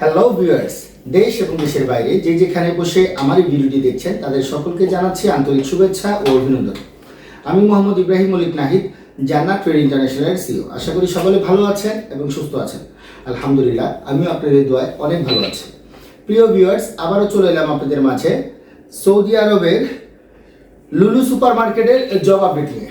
Hello viewers দেশ এবং দেশের বাইরে যে যেখানে বসে আমার এই ভিডিওটি দেখছেন, তাদের সকলকে জানাচ্ছি আন্তরিক শুভেচ্ছা ও অভিনন্দন। আমি মোহাম্মদ ইব্রাহিম মলিক নাহিদ জান্নাত ট্রেড ইন্টারন্যাশনালের সিও আশা করি সকলে ভালো আছেন এবং সুস্থ আছেন। আলহামদুলিল্লাহ, আমিও আপনাদের দোয়ায় অনেক ভালো আছি। প্রিয় ভিউয়ার্স আবারও চলে এলাম আপনাদের মাঝে। সৌদি আরবের লুলু সুপার মার্কেটের জব আপডেট নিয়ে।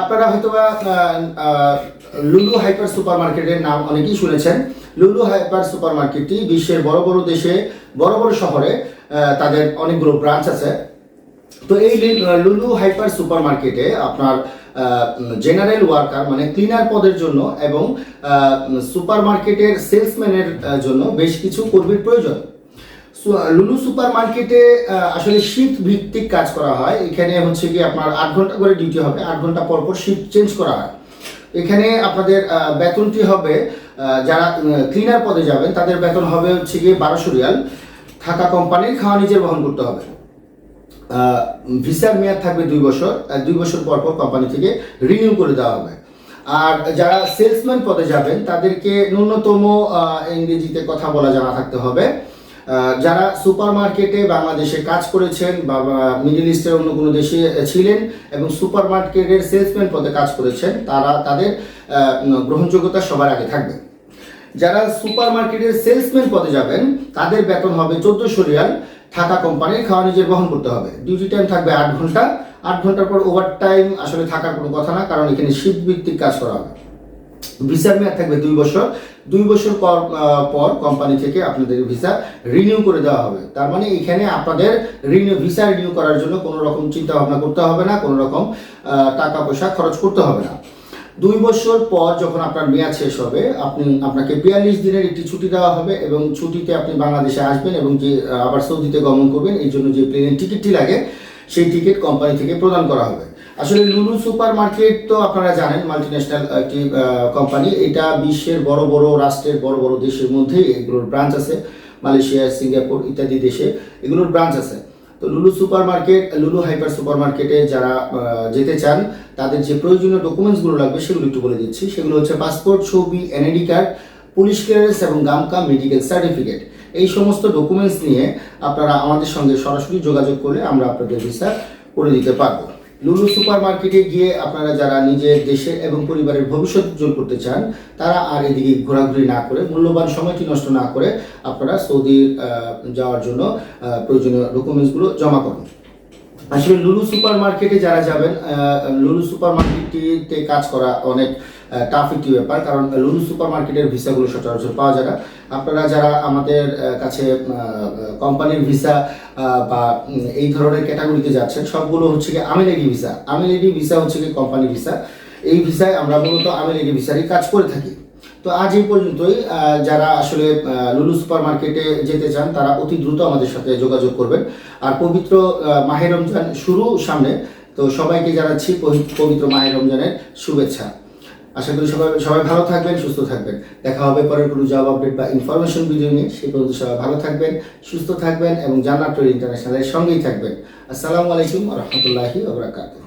আপনারা হয়তো বা লুলু হাইপার সুপার মার্কেটের নাম অনেকেই শুনেছেন। লুলু হাইপার সুপার মার্কেটটি বিশ্বের বড় বড় দেশে, বড় বড় শহরে তাদের অনেকগুলো ব্রাঞ্চ আছে। তো এই লুলু হাইপার সুপার মার্কেটে আপনার জেনারেল ওয়ার্কার মানে ক্লিনার পদের জন্য এবং সুপার মার্কেটের সেলসম্যানের জন্য বেশ কিছু কর্মীর প্রয়োজন। লুলু সুপার মার্কেটে আসলে শিফট ভিত্তিক কাজ করা হয়। এখানে হচ্ছে কি আপনার আট ঘণ্টা করে ডিউটি হবে, আট ঘণ্টা পর পর শিফট চেঞ্জ করা হয়। এখানে আপনাদের বেতনটি হবে যারা ক্লিনার পদে যাবেন, তাদের বেতন হবে হচ্ছে গিয়ে বারোশো রিয়াল। থাকা কোম্পানির খাওয়া নিজের বহন করতে হবে। ভিসার মেয়াদ থাকবে দুই বছর দুই বছর পর পর কোম্পানি থেকে রিনিউ করে দেওয়া হবে। আর যারা সেলসম্যান পদে যাবেন, তাদেরকে ন্যূনতম ইংরেজিতে কথা বলা জানা থাকতে হবে। যারা সুপার মার্কেটে বাংলাদেশে কাজ করেছেন বা মিডল ইস্টের অন্য কোনো দেশে ছিলেন এবং সুপার মার্কেটের সেলসম্যান পদে কাজ করেছেন, তারা তাদের গ্রহণযোগ্যতা সবার আগে থাকবে। যারা সুপার মার্কেটের সেলসম্যান পদে যাবেন, তাদের বেতন হবে চোদ্দশো রিয়াল থাকা কোম্পানির খাওয়া নিজের বহন করতে হবে। ডিউটি টাইম থাকবে আট ঘণ্টা, আট ঘণ্টার পর ওভার টাইম আসলে থাকার কোনো কথা না, কারণ এখানে শিফট ভিত্তিক কাজ করা হবে। ভিসার মেয়াদ থাকবে দুই বছর। দুই বছর পর পর কোম্পানি থেকে আপনাদের ভিসা রিনিউ করে দেওয়া হবে। তার মানে এখানে আপনাদের রিনিউ ভিসা রিনিউ করার জন্য কোনো রকম চিন্তা ভাবনা করতে হবে না, কোনো রকম টাকা পয়সা খরচ করতে হবে না। দুই বছর পর যখন আপনার মেয়াদ শেষ হবে, আপনি, আপনাকে বিয়াল্লিশ দিনের একটি ছুটি দেওয়া হবে এবং ছুটিতে আপনি বাংলাদেশে আসবেন এবং যে, আবার সৌদিতে গমন করবেন, এই জন্য যে প্লেনের টিকিটটি লাগে, সেই টিকিট কোম্পানি থেকে প্রদান করা হবে। আসলে লুলু সুপার মার্কেট তো আপনারা জানেন মাল্টিন্যাশনাল একটি কোম্পানি এটা বিশ্বের বড় বড়, রাষ্ট্রের বড় বড় দেশের মধ্যেই এগুলোর ব্রাঞ্চ আছে। মালয়েশিয়া, সিঙ্গাপুর ইত্যাদি দেশে এগুলোর ব্রাঞ্চ আছে। তো Lulu super market Lulu hyper super মার্কেটে যারা যেতে চান, তাদের যে প্রয়োজনীয় ডকুমেন্টসগুলো লাগবে, সেগুলো একটু বলে দিচ্ছি। সেগুলো হচ্ছে পাসপোর্ট ছবি এনআইডি কার্ড পুলিশ ক্লিয়ারেন্স এবং গামকা মেডিকেল সার্টিফিকেট এই সমস্ত ডকুমেন্টস নিয়ে আপনারা আমাদের সঙ্গে সরাসরি যোগাযোগ করলে আমরা আপনাদের ভিসা করে দিতে পারব। লুলু সুপার মার্কেটে গিয়ে আপনারা যারা নিজের দেশের এবং পরিবারের ভবিষ্যৎ উজ্জ্বল করতে চান, তারা আর এদিকে ঘোরাঘুরি না করে, মূল্যবান সময়টি নষ্ট না করে আপনারা সৌদি যাওয়ার জন্য প্রয়োজনীয় ডকুমেন্টসগুলো জমা করুন। আসলে লুলু সুপার মার্কেটে যারা যাবেন লুলু সুপার মার্কেটটিতে কাজ করা অনেক টাফ একটি ব্যাপার। কারণ লুলু সুপার মার্কেটের ভিসাগুলো সচরাচর পাওয়া যায় না। আপনারা যারা আমাদের কাছে কোম্পানির ভিসা বা এই ধরনের ক্যাটাগরিতে যাচ্ছেন, সবগুলো হচ্ছে কি আমিলেডি ভিসা। আমিলেডি ভিসা হচ্ছে কি কোম্পানি ভিসা। এই ভিসায় আমরা মূলত আমিলেডি ভিসারই কাজ করে থাকি। তো আজ এই পর্যন্তই। যারা আসলে লুলু সুপার মার্কেটে যেতে চান, তারা অতি দ্রুত আমাদের সাথে যোগাযোগ করবেন। আর পবিত্র মাহে রমজান শুরু সামনে, তো সবাইকে জানাচ্ছি পবি- পবিত্র মাহে রমজানের শুভেচ্ছা। আশা করি সবাই সবাই ভালো থাকবেন, সুস্থ থাকবেন। দেখা হবে পরের কোনো জব আপডেট বা ইনফরমেশন ভিডিও নিয়ে। সেই পর্যন্ত সবাই ভালো থাকবেন, সুস্থ থাকবেন এবং জান্নাত ইন্টারন্যাশনালের সঙ্গেই থাকবেন। আসসালামু আলাইকুম রহমতুল্লাহি ওবরাকাতুহ